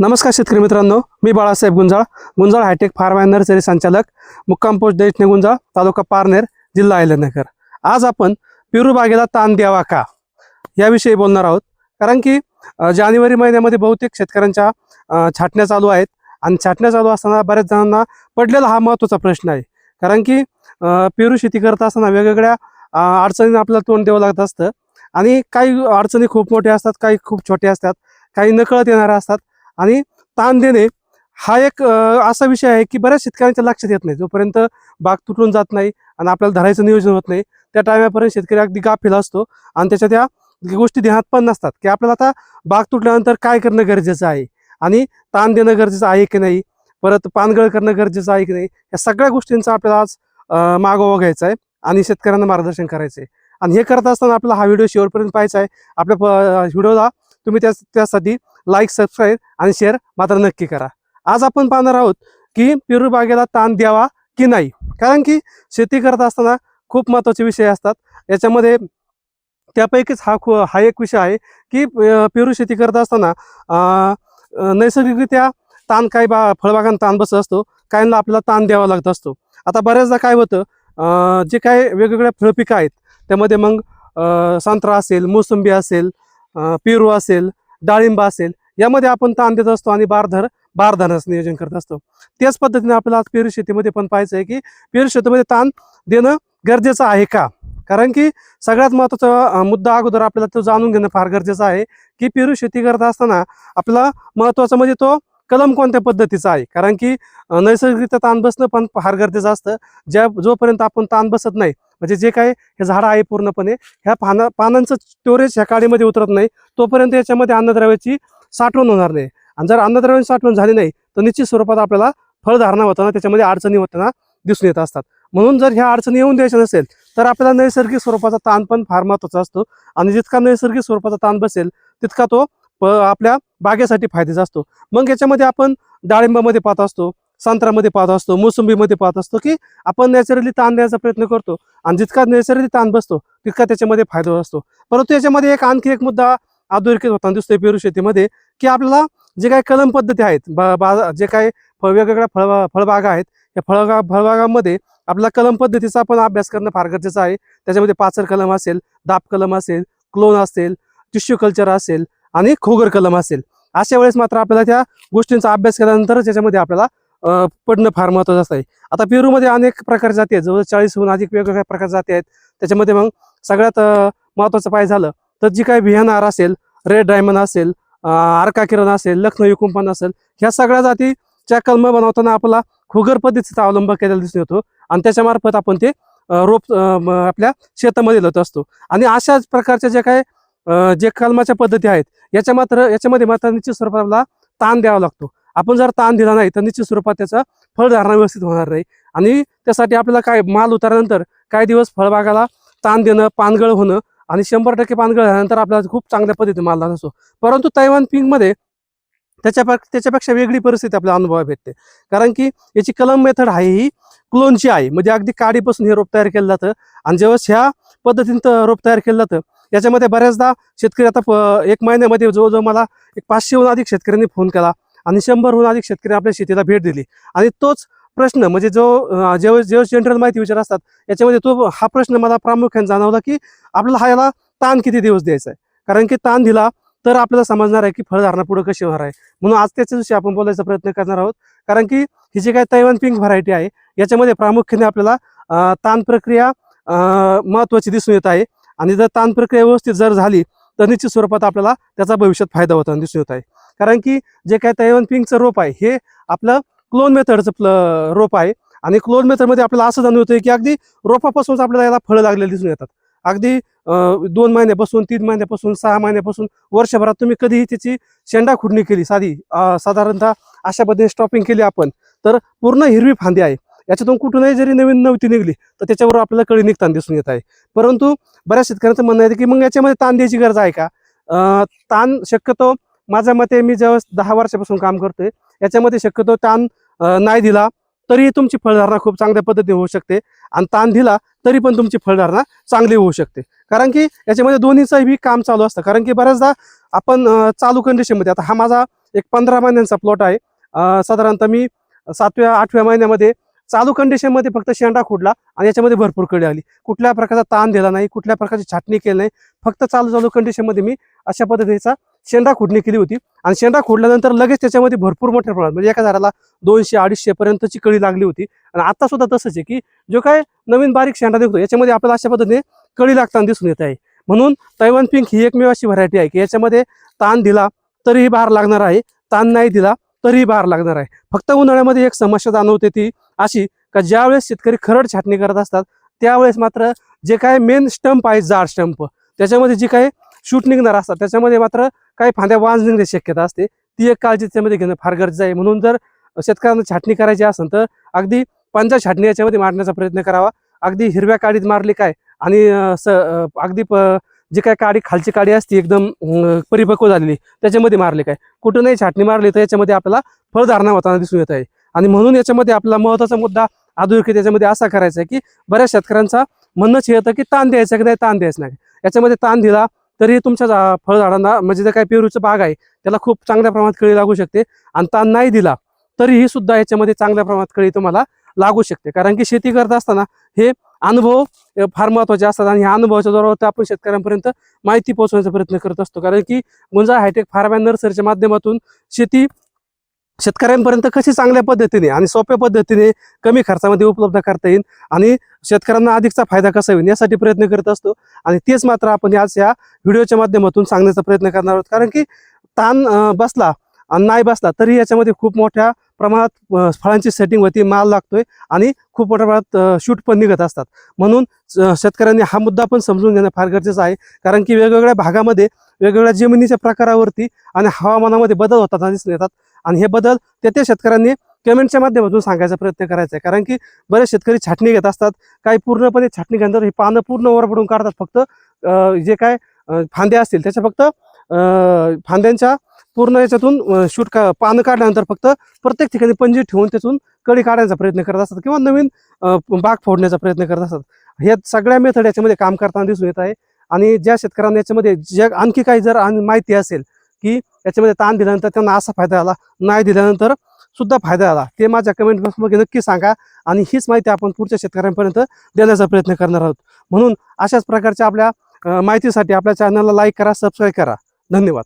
नमस्कार शेतकरी मित्रांनो मी Balasaheb Gunjal. Gunjal hi tech farm and nursery संचालक मुक्काम पोस्ट दैठणे गुंजाळ तालुका पारनेर जिल्हा अहिल्यानगर. आज आपण पेरू बागेला ताण द्यावा का? याविषयी बोलणार आहोत. कारण की जानेवारी महिन्यामध्ये बहुतेक शेतकऱ्यांच्या छाटण्या चालू आहेत. आणि छाटण्या चालू असताना बऱ्याच जणांना पडलेला हा महत्त्वाचा प्रश्न आहे. कारण की पेरू शेती करत असताना वेगवेगळ्या अडचणींना आपल्याला तोंड द्यावं लागत असतं. आणि काही अडचणी खूप मोठ्या असतात काही खूप छोट्या असतात काही नकळत येणाऱ्या असतात. आणि ताण देणे हा एक असा विषय आहे की बऱ्याच शेतकऱ्यांच्या लक्षात येत नाही. जोपर्यंत बाग तुटून जात नाही आणि आपल्याला धरायचं नियोजन होत नाही त्या टायमापर्यंत शेतकरी अगदी गाफिला असतो आणि त्याच्या त्या गोष्टी ध्यानात पण नसतात की आपल्याला आता बाग तुटल्यानंतर काय करणं गरजेचं आहे आणि ताण देणं गरजेचं आहे की नाही परत पानगळ करणं गरजेचं आहे की नाही या सगळ्या गोष्टींचा आपल्याला आज मागोवा घ्यायचा आहे आणि शेतकऱ्यांना मार्गदर्शन करायचं आहे. आणि हे करत असताना आपला हा व्हिडिओ शेवटपर्यंत पाहायचा आहे. आपल्या प- व्हिडिओला तुम्ही त्या त्यासाठी लाईक सबस्क्राईब आणि शेअर मात्र नक्की करा. आज आपण पाहणार आहोत की पेरू बागेला ताण द्यावा की नाही? कारण की शेती करत असताना खूप महत्त्वाचे विषय असतात. याच्यामध्ये त्यापैकीच हा खू हा एक विषय आहे की पेरू शेती करत असताना नैसर्गिकरित्या ताण काही बा फळबागांना ताण बसत असतो काहींना आपल्याला ताण द्यावा लागत असतो. आता बऱ्याचदा काय होतं जे काय वेगवेगळ्या फळपिकं आहेत त्यामध्ये मग संत्रा असेल मोसंबी असेल पेरू असेल डाळिंब असेल यामध्ये आपण ताण देत असतो आणि बारधर बारधानाचं नियोजन करत असतो. त्याच पद्धतीने आपल्याला आज पेरू शेतीमध्ये पण पाहायचं आहे की पेरू शेतीमध्ये ताण देणं गरजेचं आहे का? कारण की सगळ्यात महत्त्वाचा मुद्दा अगोदर आपल्याला तो जाणून घेणं फार गरजेचं आहे की पेरू शेती करत असताना आपला महत्त्वाचं म्हणजे तो कलम कोणत्या पद्धतीचा आहे? कारण की नैसर्गिकरित्या ताण बसणं पण फार गरजेचं असतं. ज्या जोपर्यंत आपण ताण बसत नाही म्हणजे जे काय हे झाडं आहे पूर्णपणे ह्या पाना पानांचं स्टोरेज ह्या काडीमध्ये उतरत नाही तोपर्यंत याच्यामध्ये अन्नद्रव्याची साठवण होणार नाही. आणि जर अन्नद्रव्याची साठवण झाली नाही तर निश्चित स्वरूपात आपल्याला फळधारणा होताना त्याच्यामध्ये अडचणी होताना दिसून येत असतात. म्हणून जर ह्या अडचणी येऊन द्यायच्या नसेल तर आपल्याला नैसर्गिक स्वरूपाचा ताण पण फार महत्त्वाचा असतो. आणि जितका नैसर्गिक स्वरूपाचा ताण बसेल तितका तो आपल्या बागेसाठी फायद्याचा असतो. मग याच्यामध्ये आपण डाळिंबामध्ये पाहत असतो संत्र्यामध्ये पाहत असतो मोसंबीमध्ये पाहत असतो की आपण नॅचरली ताण द्यायचा प्रयत्न करतो. आणि जितका नैसर्गिक ताण बसतो तितका त्याच्यामध्ये फायदा असतो. परंतु याच्यामध्ये एक आणखी एक मुद्दा अधोरेखित होताना दिसतोय पेरू शेतीमध्ये की आपल्याला जे काही कलम पद्धती आहेत बा बा- जे काही फळ वेगवेगळ्या फळ फळबागा आहेत या फळबा फळबागांमध्ये आपल्या कलम पद्धतीचा पण अभ्यास करणं फार गरजेचं आहे. त्याच्यामध्ये पाचर कलम असेल दाब कलम असेल क्लोन असेल टिश्यू कल्चर असेल आणि खोगर कलम असेल. अशा वेळेस मात्र आपल्याला त्या गोष्टींचा अभ्यास केल्यानंतर त्याच्यामध्ये आपल्याला पडणं फार महत्वाचं असतं. आता पेरूमध्ये अनेक प्रकार जाती आहेत. जवळ चाळीसहून अधिक वेगवेगळ्या प्रकार जाती आहेत. त्याच्यामध्ये मग सगळ्यात महत्त्वाचं महत्वाचं झालं तर जी काही बिहानार असेल रेड डायमंड असेल आरका किरण असेल लखनऊ कुंपण असेल ह्या सगळ्या जातीच्या कलम बनवताना आपला खोगर पद्धतीचा अवलंब केलेला दिसून येतो. आणि त्याच्यामार्फत आपण ते रोप आपल्या शेतामध्ये लत असतो. आणि अशाच प्रकारच्या ज्या काय जे कलमाच्या पद्धती आहेत याच्या मात्र याच्यामध्ये मात्र निश्चित स्वरूपाला ताण द्यावा लागतो. आपण जर ताण दिला नाही तर निश्चित स्वरूपात त्याचा फळधारणा व्यवस्थित होणार नाही. आणि त्यासाठी आपल्याला काय माल उतारल्यानंतर काही दिवस फळबागाला ताण देणं पानगळ होणं आणि शंभर टक्के पानगळ झाल्यानंतर आपल्याला खूप चांगल्या पद्धतीने माल लागत असतो. परंतु तैवान पिंकमध्ये त्याच्या त्याच्यापेक्षा वेगळी परिस्थिती आपल्याला अनुभवा भेटते. कारण की याची कलम मेथड आहे ही क्लोनची आहे. म्हणजे अगदी काडीपासून हे रोप तयार केलं जातं. आणि जेव्हा ह्या पद्धतीनं रोप तयार केलं जातं याच्यामध्ये बऱ्याचदा शेतकरी आता प- एक महिन्यामध्ये जवळजवळ मला एक पाचशेहून अधिक शेतकऱ्यांनी फोन केला आणि शंभरहून अधिक शेतकरी आपल्या शेतीला भेट दिली. आणि तोच प्रश्न म्हणजे जो जेव्हा जेव्हा जनरल माहिती विचार असतात याच्यामध्ये तो हा प्रश्न मला प्रामुख्याने जाणवला की आपल्याला हा याला ताण किती दिवस द्यायचा आहे? कारण की ताण दिला तर आपल्याला समजणार आहे की फळधारणा पुढे कशी होणार आहे. म्हणून आज त्याच्याविषयी आपण बोलायचा प्रयत्न करणार आहोत. कारण की ही जी काय तैवान पिंक व्हरायटी आहे याच्यामध्ये प्रामुख्याने आपल्याला ताण प्रक्रिया महत्त्वाची दिसून येत आहे. आणि जर ताण प्रक्रिया व्यवस्थित जर झाली तर निश्चित स्वरूपात आपल्याला त्याचा भविष्यात फायदा होताना दिसून येत आहे. कारण की जे काय तैवान पिंकचं रोप आहे हे आपलं क्लोन मेथडचं प्ल- रोप आहे. आणि क्लोन मेथडमध्ये आपल्याला असं जाणवतंय की अगदी रोपापासूनच आपल्याला याला फळं लागलेली दिसून येतात. अगदी दोन महिन्यापासून तीन महिन्यापासून सहा महिन्यापासून वर्षभरात तुम्ही कधीही त्याची शेंडा खुडणी केली साधी साधारणतः अशा पद्धतीने स्टॉपिंग केली आपण तर पूर्ण हिरवी फांदी आहे. याच्यातून कुठूनही जरी नवीन नव्हती निघली तर त्याच्यावर आपल्याला कळी निघताना दिसून येत आहे. परंतु बऱ्याच शेतकऱ्यांचं म्हणणं आहे की मग याच्यामध्ये ताण द्यायची गरज आहे का? ताण शक्यतो माझ्या मते मी जेव्हा दहा वर्षापासून काम करतोय याच्यामध्ये शक्यतो ताण नाही दिला तरी तुमची फळधारणा खूप चांगल्या पद्धतीने होऊ शकते. आणि ताण दिला तरी पण तुमची फळधारणा चांगली होऊ शकते. कारण की याच्यामध्ये दोन्हीचंही काम चालू असतं. कारण की बऱ्याचदा आपण चालू कंडिशनमध्ये आता हा माझा एक पंधरा महिन्यांचा प्लॉट आहे. साधारणतः मी सातव्या आठव्या महिन्यामध्ये चालू कंडिशनमध्ये फक्त शेंडा खुडला आणि याच्यामध्ये भरपूर कळी आली. कुठल्या प्रकारचा ताण दिला नाही कुठल्या प्रकारची छाटणी केली नाही. फक्त चालू चालू कंडिशनमध्ये मी अशा पद्धतीचा शेंडा खुडणी केली होती. आणि शेंडा खोडल्यानंतर लगेच त्याच्यामध्ये भरपूर मोठ्या प्रमाणात म्हणजे एका झाडाला दोनशे अडीचशे पर्यंतची कळी लागली होती. आणि आता सुद्धा तसंच आहे की जो काय नवीन बारीक शेंडा निघतो याच्यामध्ये आपल्याला अशा पद्धतीने कळी लागताना दिसून येत आहे. म्हणून तैवान पिंक ही एकमेव अशी व्हरायटी आहे की याच्यामध्ये ताण दिला तरीही बहार लागणार आहे ताण नाही दिला. तरीही बार लागणार आहे. फक्त उन्हाळ्यामध्ये एक समस्या जाणवते ती अशी का ज्यावेळेस शेतकरी खरड छाटणी करत असतात त्यावेळेस मात्र जे काय मेन स्टंप आहे जाड स्टंप त्याच्यामध्ये जी काही शूट निघणार असतात त्याच्यामध्ये मात्र काही फांद्या वाज निघण्याची शक्यता असते. ती एक काळजी त्याच्यामध्ये घेणं फार गरजेचं आहे. म्हणून जर शेतकऱ्यांना छाटणी करायची असेल तर अगदी पंचा छाटणी याच्यामध्ये मारण्याचा प्रयत्न करावा. अगदी हिरव्या काडीत मारली काय आणि स अगदी प- जी काय काडी खालची काडी असते एकदम परिपक्व झालेली त्याच्यामध्ये मारले काय? कुठं नाही छाटणी मारली तर याच्यामध्ये आपल्याला फळधारणा होताना दिसून येत आहे. आणि म्हणून याच्यामध्ये आपला महत्त्वाचा मुद्दा अधोरेखित याच्यामध्ये असा करायचा आहे की बऱ्याच शेतकऱ्यांचा म्हणणंच हे येतं की ताण द्यायचा की नाही ताण द्यायचा नाही. याच्यामध्ये ताण दिला तरी तुमच्या फळझाडांना म्हणजे जे काही पेरूचं बाग आहे त्याला खूप चांगल्या प्रमाणात कळी लागू शकते. आणि ताण नाही दिला तरीही सुद्धा याच्यामध्ये चांगल्या प्रमाणात कळी तुम्हाला लागू शकते. कारण की शेती करत असताना हे अनुभव फार महत्त्वाचे असतात आणि ह्या अनुभवाच्या जोरावर आपण शेतकऱ्यांपर्यंत माहिती पोहोचवण्याचा प्रयत्न करत असतो. कारण की गुंजा हायटेक फार्मा नर्सरीच्या माध्यमातून शेती शेतकऱ्यांपर्यंत कशी चांगल्या पद्धतीने आणि सोप्या पद्धतीने कमी खर्चामध्ये उपलब्ध करता येईल आणि शेतकऱ्यांना अधिकचा फायदा कसा होईल यासाठी प्रयत्न करत असतो. आणि तेच मात्र आपण आज या व्हिडिओच्या माध्यमातून सांगण्याचा प्रयत्न करणार आहोत. कारण की ताण बसला आणि नाही बसला तरी याच्यामध्ये खूप मोठ्या प्रमाणात फळांची सेटिंग होती माल लागतोय आणि खूप मोठ्या प्रमाणात शूट पण निघत असतात. म्हणून शेतकऱ्यांनी हा मुद्दा पण समजून घेणं फार गरजेचं आहे. कारण की वेगवेगळ्या भागामध्ये वेगवेगळ्या जमिनीच्या प्रकारावरती आणि हवामानामध्ये बदल होतात दिसून येतात. आणि हे बदल ते त्या शेतकऱ्यांनी कमेंटच्या माध्यमातून सांगायचा प्रयत्न करायचा आहे. कारण की बरेच शेतकरी छाटणी घेत असतात. काही पूर्णपणे छाटणी घेतात. ही पानं पूर्ण वर पडून काढतात. फक्त जे काय फांद्या असतील त्याच्या फक्त फांद्यांच्या पूर्ण याच्यातून शूट का पानं काढल्यानंतर फक्त प्रत्येक ठिकाणी पंजी ठेवून त्यातून कळी काढण्याचा प्रयत्न करत असतात किंवा नवीन बाग फोडण्याचा प्रयत्न करत असतात. हे सगळ्या मेथड याच्यामध्ये काम करताना दिसून येत आहे. आणि ज्या शेतकऱ्यांना याच्यामध्ये ज्या आणखी काही जर माहिती असेल की याच्यामध्ये ताण दिल्यानंतर त्यांना असा फायदा आला नाही दिल्यानंतर सुद्धा फायदा आला ते माझ्या कमेंट बॉक्समध्ये नक्की सांगा. आणि हीच माहिती आपण पुढच्या शेतकऱ्यांपर्यंत देण्याचा प्रयत्न करणार आहोत. म्हणून अशाच प्रकारच्या आपल्या माहितीसाठी आपल्या चॅनलला लाईक करा सबस्क्राईब करा. धन्यवाद.